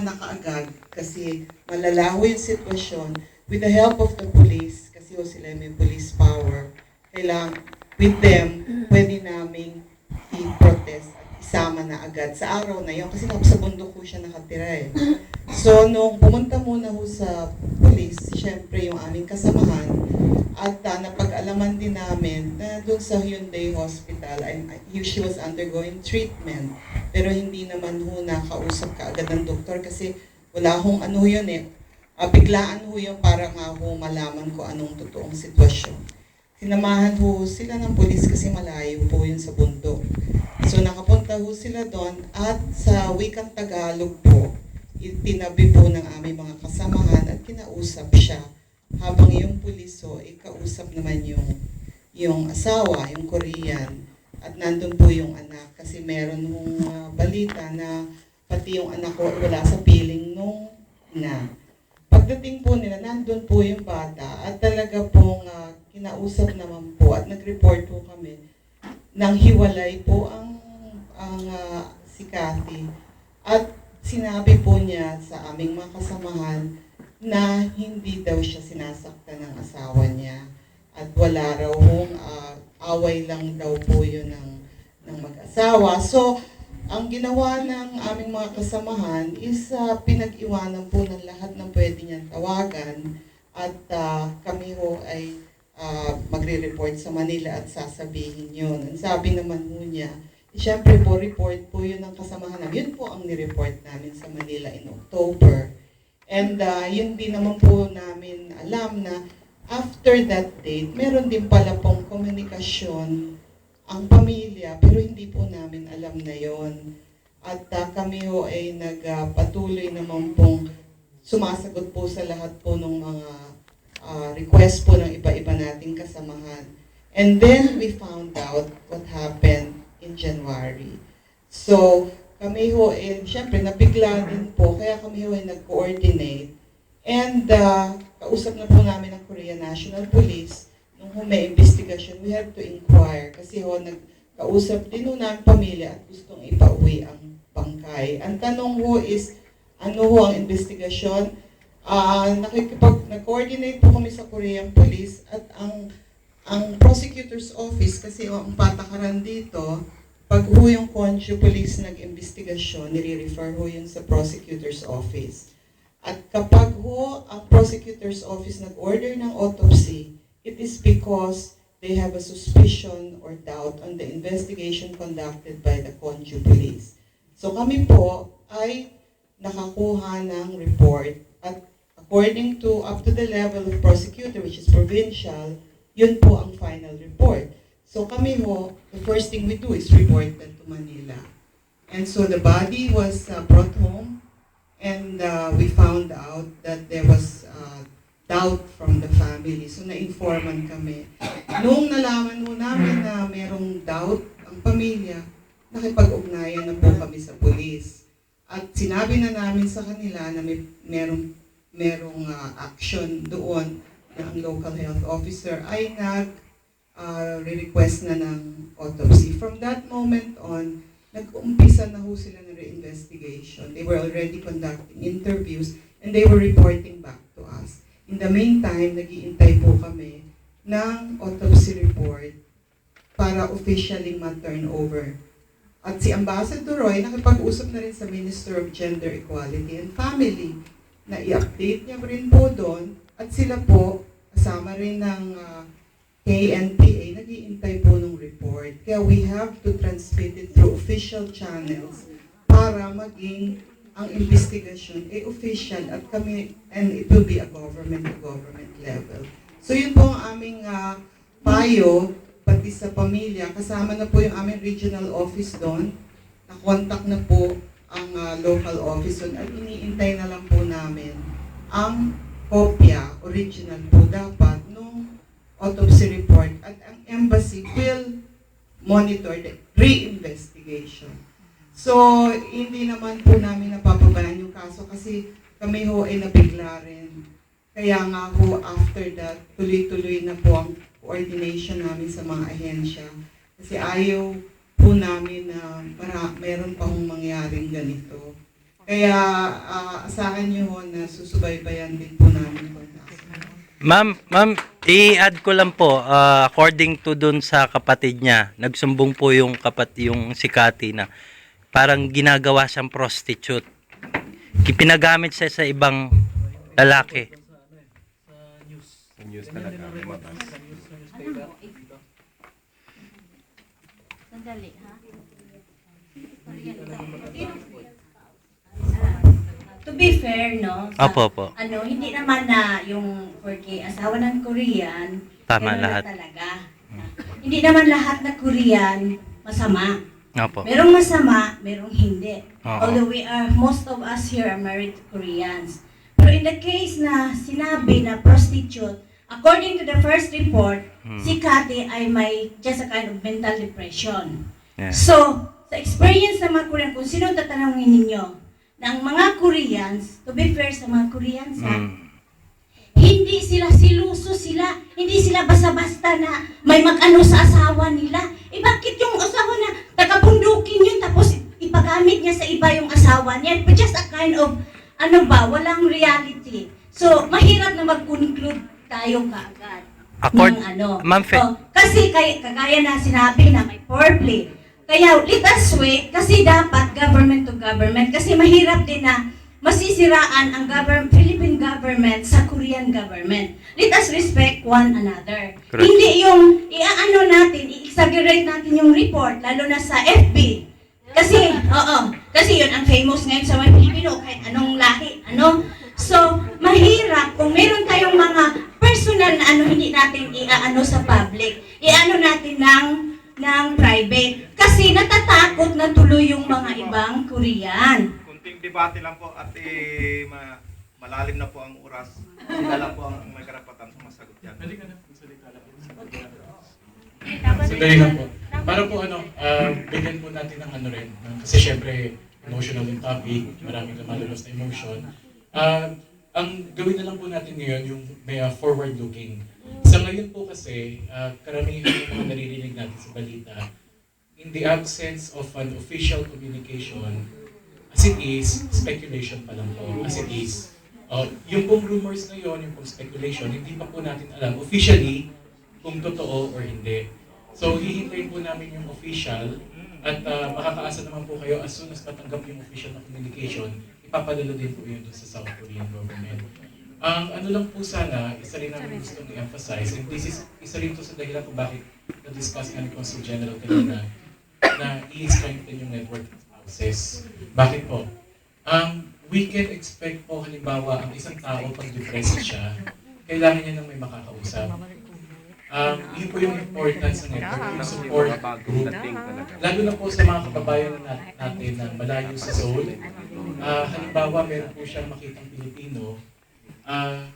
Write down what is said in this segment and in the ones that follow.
na kaagad kasi malalaho yung sitwasyon. With the help of the police kasi ho sila may police power kailang with them pwede naming i-protest at isama na agad sa araw na yun. Kasi sa bundok ko siya nakatira eh. So nung pumunta muna ho sa police syempre yung aming kasamahan at uh, napag-alaman din namin na doon sa Hyundai Hospital and she was undergoing treatment pero hindi naman ho nakausap ka agad ng doktor kasi wala hong ano yun eh. Ah, biglaan ho yun para nga ho malaman ko anong totoong sitwasyon. Sinamahan ho sila ng polis kasi malayo po yun sa bundok. So nakapunta ho sila doon at sa wikang Tagalog po, itinabi po ng aming mga kasamahan at kinausap siya habang yung pulis ho, ikausap naman yung yung asawa, yung Korean at nandun po yung anak kasi meron nung ah, balita na pati yung anak ko wala sa piling nung na. Pagdating po nila, nandun po yung bata at talaga pong ah, kinausap naman po at nag-report po kami nang hiwalay po ang ang ah, si Cathy. At sinabi po niya sa aming mga kasamahan na hindi daw siya sinasaktan ng asawa niya at wala raw hong ah, away lang daw po yun ng, ng mag-asawa. So, ang ginawa ng aming mga kasamahan is ah, pinag-iwanan po ng lahat ng pwede niyang tawagan at ah, kami ho ay ah, magre-report sa Manila at sasabihin yun. Ang sabi naman ho niya, eh, Siyempre po, report po yun ng kasamahan namin. Yun po ang nireport namin sa Manila in October. And ah, yun din naman po namin alam na after that date, meron din pala pong komunikasyon ang pamilya, pero hindi po namin alam na yon. At ah, kami ho ay nagpatuloy naman pong sumasagot po sa lahat po ng mga ah, request po ng iba-iba nating kasamahan. And then we found out what happened in January. So, kami ho, eh, syempre, nabigla din po, kaya kami ho ay nag-coordinate. And uh, kausap na po namin ang Korean National Police nung ho may investigation, we have to inquire kasi ho nagkausap din ho namin pamilya at gustong ipauwi ang bangkay. Ang tanong ho is, ano ho ang investigasyon? Ah, nakikipag nag-coordinate po kami sa Korean Police at ang ang prosecutor's office kasi ho, ang patakaran dito pag ho yung Concho Police nag-investigasyon, nire-refer ho yun sa prosecutor's office. At kapag ho ang prosecutor's office nag-order ng autopsy, it is because they have a suspicion or doubt on the investigation conducted by the Conju Police. So kami po ay nakakuha ng report at according to up to the level of prosecutor which is provincial, yun po ang final report. So kami ho, the first thing we do is report that to Manila. And so the body was uh, brought home and uh, we found out that there was uh, doubt from the family. So na-informan kami. Noong nalaman mo namin na merong doubt ang pamilya, nakipag-ugnayan na po kami sa polis. At sinabi na namin sa kanila na may merong merong uh, action doon na ang local health officer ay nag uh, request na ng autopsy. From that moment on, nag-umpisa na ho sila ng re-investigation. They were already conducting interviews and they were reporting back to us. In the meantime, nagiintay po kami ng autopsy report para officially ma-turn over. At si Ambassador Roy, nakipag-usap na rin sa Minister of Gender Equality and Family na i-update niya rin po doon at sila po, kasama rin ng ah, KNPA, nag-iintay po ng report. Kaya we have to transmit it through official channels para maging ang investigation ay official at kami, and it will be a government to government level. So yun po ang aming ah, payo, pati sa pamilya. Kasama na po yung aming regional office doon. Nakontak na po ang ah, local office doon at iniintay na lang po namin ang kopya, original po dapat, autopsy report at ang embassy will monitor the re-investigation. So, hindi naman po namin napapabayaan yung kaso kasi kami ho ay nabigla rin. Kaya nga ho, after that, tuloy-tuloy na po ang coordination namin sa mga ahensya. Kasi ayaw po namin na para, meron pa hong mangyaring ganito. Kaya ah, asahan niyo ho na susubaybayan din po namin po. Ma'am, ma'am, i-add ko lang po, ah, according to dun sa kapatid niya, nagsumbong po yung kapat yung si Cathy na parang ginagawa siyang prostitute. Pinagamit siya sa ibang lalaki. News talaga. Sandali, ha? Be fair, no? sa- Opo, opo. Ano, hindi naman na yung porque asawa ng Korean, Tama ganun na lahat. talaga. Hindi naman lahat na Korean masama. Opo. Merong masama, merong hindi. Oo. Although we are, most of us here are married to Koreans. Pero in the case na sinabi na prostitute, according to the first report, Hmm. si Kati ay may just a kind of mental depression. Yeah. So, sa experience ng mga Korean, kung sino tatanungin ninyo, ng mga Koreans, to be fair sa mga Koreans, ha, Mm. hindi sila siluso sila, hindi sila basta-basta na may mag-ano sa asawa nila. Eh bakit yung asawa na tagapundukin yun tapos ipagamit niya sa iba yung asawa niya? But just a kind of, ano ba, walang reality. So, mahirap na mag-conclude tayo kaagad. Accord- ng ano. Ma'am Fe- Oh, kasi kay, kagaya na sinabi na may foreplay. Kaya let us wait kasi dapat government to government kasi mahirap din na masisiraan ang government, Philippine government sa Korean government. Let us respect one another. Correct. Hindi yung iaano natin, i-exaggerate natin yung report, lalo na sa FB. Kasi, oo, kasi yun ang famous ngayon sa mga Pilipino, kahit anong lahi, ano? So, mahirap kung meron tayong mga personal na ano, hindi natin iaano sa public. Iano natin ng, ng private. Kasi natatakot na tuloy yung mga ibang Korean. Kunting debate lang po at eh, ma- malalim na po ang oras. Sila lang po ang may karapatan sumasagot yan. Sandali lang po. Para po ano, uh, bigyan po natin ng ano rin. kasi syempre, emotional yung topic, maraming lumalabas na emotion. Ah, ang gawin na lang po natin ngayon yung may ah, forward-looking. Sa ngayon po kasi, ah, karamihan ng mga naririnig natin sa balita, in the absence of an official communication, as it is, speculation pa lang po, as it is. Uh, yung pong rumors na yon, yung pong speculation, hindi pa po natin alam officially kung totoo or hindi. So, hihintayin po namin yung official at uh, makakaasa naman po kayo as soon as matanggap yung official na communication, ipapadala din po yun dun sa South Korean government. Ang ano lang po sana, isa rin namin gusto i-emphasize, and this is isa rin to sa dahilan kung bakit na-discuss nga ni Consul General kanina, na i-strengthen yung network of spouses. Bakit po? Um, we can expect po halimbawa ang isang tao pag depressed siya, kailangan niya ng may makakausap. Um, yun po yung importance ng network, yung support group. Lalo na po sa mga kababayan na nat- natin na malayo sa Seoul. Ah, halimbawa, meron po siyang makitang Pilipino. ah,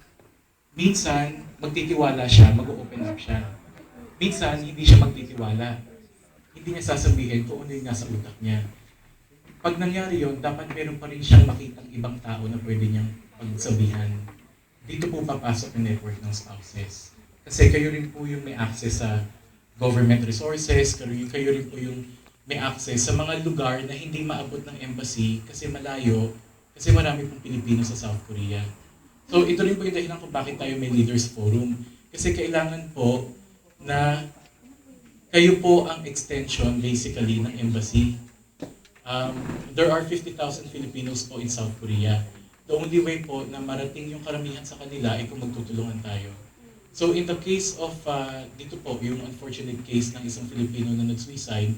minsan, magtitiwala siya, mag-open up siya. Minsan, hindi siya magtitiwala. Hindi niya sasabihin kung ano yung nasa utak niya. Pag nangyari yon, dapat meron pa rin siyang makitang ibang tao na pwede niyang pagsabihan. Dito po papasok yung network ng spouses. Kasi kayo rin po yung may access sa government resources, kayo, kayo rin po yung may access sa mga lugar na hindi maabot ng embassy kasi malayo, kasi marami pong Pilipino sa South Korea. So ito rin po yung dahilan kung bakit tayo may Leaders Forum. Kasi kailangan po na kayo po ang extension basically ng embassy. Um, there are 50,000 Filipinos po in South Korea. The only way po na marating yung karamihan sa kanila ay kung magtutulungan tayo. So in the case of, uh, dito po, yung unfortunate case ng isang Filipino na nag-suicide,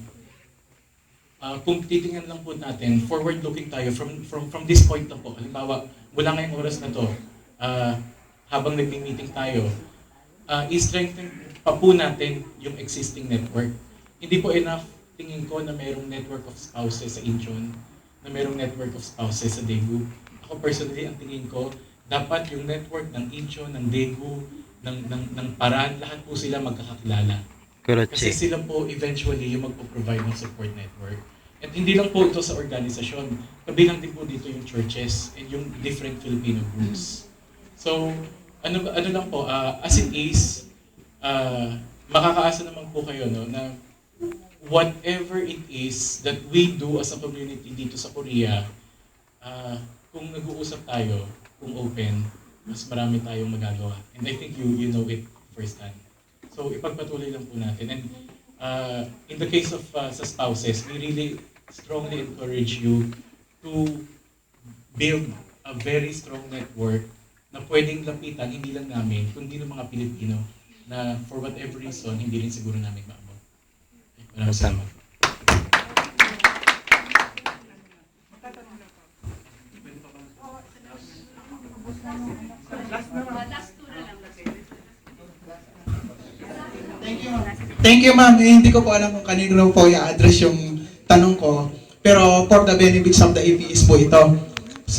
uh, kung titingnan lang po natin, forward-looking tayo from, from, from this point na po. Halimbawa, wala ngayong oras na to, uh, habang nagmi-meeting tayo, uh, i-strengthen pa po natin yung existing network. Hindi po enough, tingin ko, na mayroong network of spouses sa Incheon, na mayroong network of spouses sa Daegu. Ako personally, ang tingin ko, dapat yung network ng Incheon, ng Daegu, ng, ng, ng Paran, lahat po sila magkakakilala. Kasi Kurochi. sila po eventually yung magpo-provide ng support network. At hindi lang po ito sa organisasyon, kabilang din po dito yung churches and yung different Filipino groups. So, ano ano lang po, ah, as it is, ah, makakaasa naman po kayo no, na whatever it is that we do as a community dito sa Korea, ah, kung nag-uusap tayo, kung open, mas marami tayong magagawa. And I think you you know it firsthand. So ipagpatuloy lang po natin. And uh, in the case of uh, sa spouses, we really strongly encourage you to build a very strong network na pwedeng lapitan hindi lang namin, kundi ng mga Pilipino na for whatever reason, hindi rin siguro namin maabot. Maraming salamat. Thank you, ma'am. Eh, hindi ko po alam kung kanino po i-address yung tanong ko. Pero for the benefits of the APS po ito.